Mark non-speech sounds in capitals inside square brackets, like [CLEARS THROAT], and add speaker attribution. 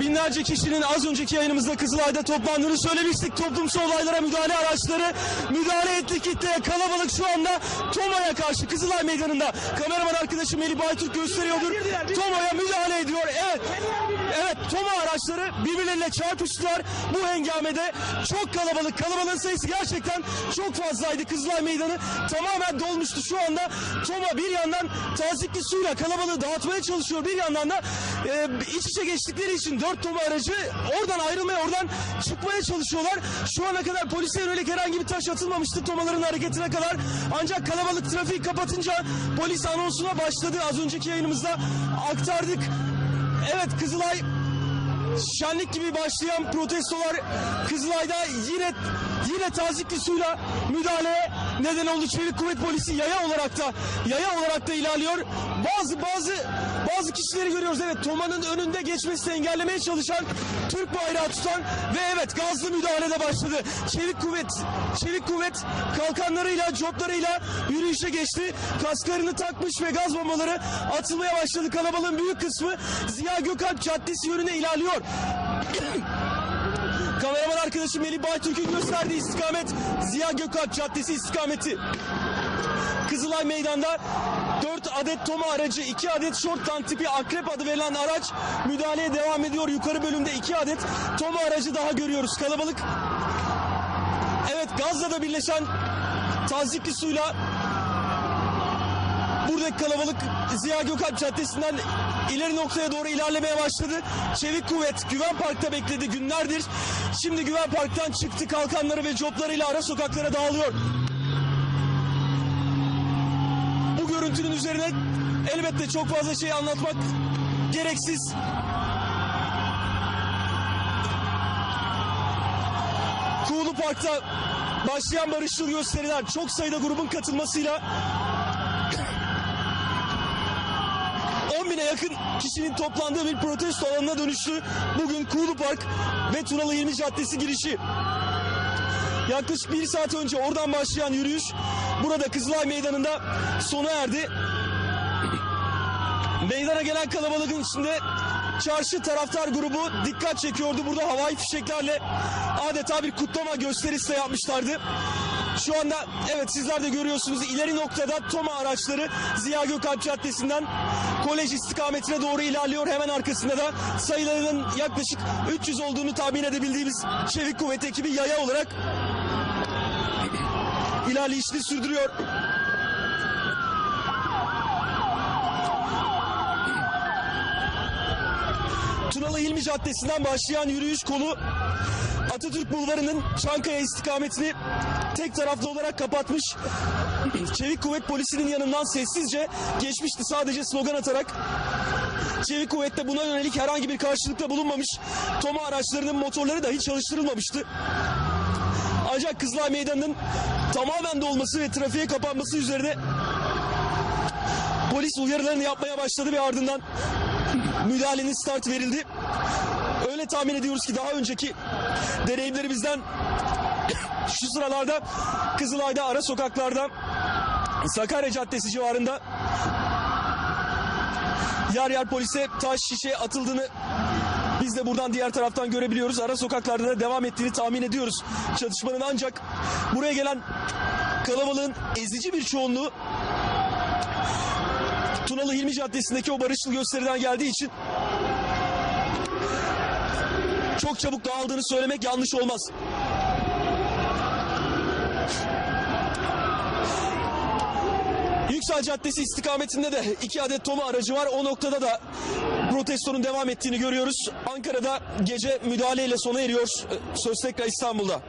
Speaker 1: Binlerce kişinin az önceki yayınımızda Kızılay'da toplandığını söylemiştik. Toplumsal olaylara müdahale araçları müdahale etti kitleye. Kalabalık şu anda Toma'ya karşı Kızılay Meydanı'nda. Kameraman arkadaşım Melih Baytürk gösteriyordur. Toma'ya müdahale ediyor. Evet. Evet Toma araçları birbirleriyle çarpıştılar. Bu hengamede çok kalabalık. Kalabalığın sayısı gerçekten çok fazlaydı. Kızılay Meydanı tamamen dolmuştu. Şu anda Toma bir yandan tazikli suyla kalabalığı dağıtmaya çalışıyor. Bir yandan da e, iç içe geçtikleri için dört Toma aracı oradan ayrılmaya, oradan çıkmaya çalışıyorlar. Şu ana kadar polise yönelik herhangi bir taş atılmamıştı Tomaların hareketine kadar. Ancak kalabalık trafiği kapatınca polis anonsuna başladı. Az önceki yayınımızda aktardık. Evet Kızılay şenlik gibi başlayan protestolar Kızılay'da yine yine tazikli suyla müdahaleye neden oldu. Çevik Kuvvet Polisi yaya olarak da yaya olarak da ilerliyor. Bazı bazı bazı kişileri görüyoruz. Evet Toma'nın önünde geçmesini engellemeye çalışan Türk bayrağı tutan ve evet gazlı müdahale de başladı. Çevik Kuvvet Çevik Kuvvet kalkanlarıyla coplarıyla yürüyüşe geçti. Kasklarını takmış ve gaz bombaları atılmaya başladı. Kalabalığın büyük kısmı Ziya Gökalp Caddesi yönüne ilerliyor. Kameraman arkadaşım Melih Baytürk'ün gösterdiği istikamet Ziya Gökalp Caddesi istikameti. Kızılay Meydan'da 4 adet Toma aracı, 2 adet shortgun tipi akrep adı verilen araç müdahaleye devam ediyor. Yukarı bölümde 2 adet Toma aracı daha görüyoruz. Kalabalık Evet gazla da birleşen tazikli suyla buradaki kalabalık Ziya Gökalp Caddesi'nden ileri noktaya doğru ilerlemeye başladı. Çevik Kuvvet Güven Park'ta bekledi günlerdir. Şimdi Güven Park'tan çıktı kalkanları ve coplarıyla ara sokaklara dağılıyor. Bu görüntünün üzerine elbette çok fazla şey anlatmak gereksiz. Kuğulu Park'ta başlayan barışçıl gösteriler çok sayıda grubun katılmasıyla yakın kişinin toplandığı bir protesto alanına dönüştü. Bugün Kuğulu Park ve Tunalı Hilmi Caddesi girişi. Yaklaşık bir saat önce oradan başlayan yürüyüş burada Kızılay Meydanı'nda sona erdi. Meydana gelen kalabalığın içinde çarşı taraftar grubu dikkat çekiyordu. Burada havai fişeklerle adeta bir kutlama gösterisi de yapmışlardı. Şu anda evet sizler de görüyorsunuz ileri noktada Toma araçları Ziya Gökalp Caddesi'nden kolej istikametine doğru ilerliyor. Hemen arkasında da sayılarının yaklaşık 300 olduğunu tahmin edebildiğimiz Çevik Kuvvet ekibi yaya olarak [CLEARS THROAT] ilerleyişini sürdürüyor. Tunalı Hilmi Caddesi'nden başlayan yürüyüş kolu Atatürk Bulvarı'nın Çankaya istikametini tek taraflı olarak kapatmış. Çevik Kuvvet Polisi'nin yanından sessizce geçmişti sadece slogan atarak. Çevik Kuvvet'te buna yönelik herhangi bir karşılıkta bulunmamış. Toma araçlarının motorları dahi çalıştırılmamıştı. Ancak Kızılay Meydanı'nın tamamen dolması ve trafiğe kapanması üzerine polis uyarılarını yapmaya başladı ve ardından müdahalenin start verildi. Öyle tahmin ediyoruz ki daha önceki deneyimlerimizden şu sıralarda Kızılay'da ara sokaklarda Sakarya Caddesi civarında yer yer polise taş şişe atıldığını biz de buradan diğer taraftan görebiliyoruz. Ara sokaklarda da devam ettiğini tahmin ediyoruz. Çatışmanın ancak buraya gelen kalabalığın ezici bir çoğunluğu Tunalı Hilmi Caddesi'ndeki o barışçıl gösteriden geldiği için çok çabuk dağıldığını söylemek yanlış olmaz. Yüksel Caddesi istikametinde de iki adet Toma aracı var. O noktada da protestonun devam ettiğini görüyoruz. Ankara'da gece müdahaleyle sona eriyor. Söz tekrar İstanbul'da.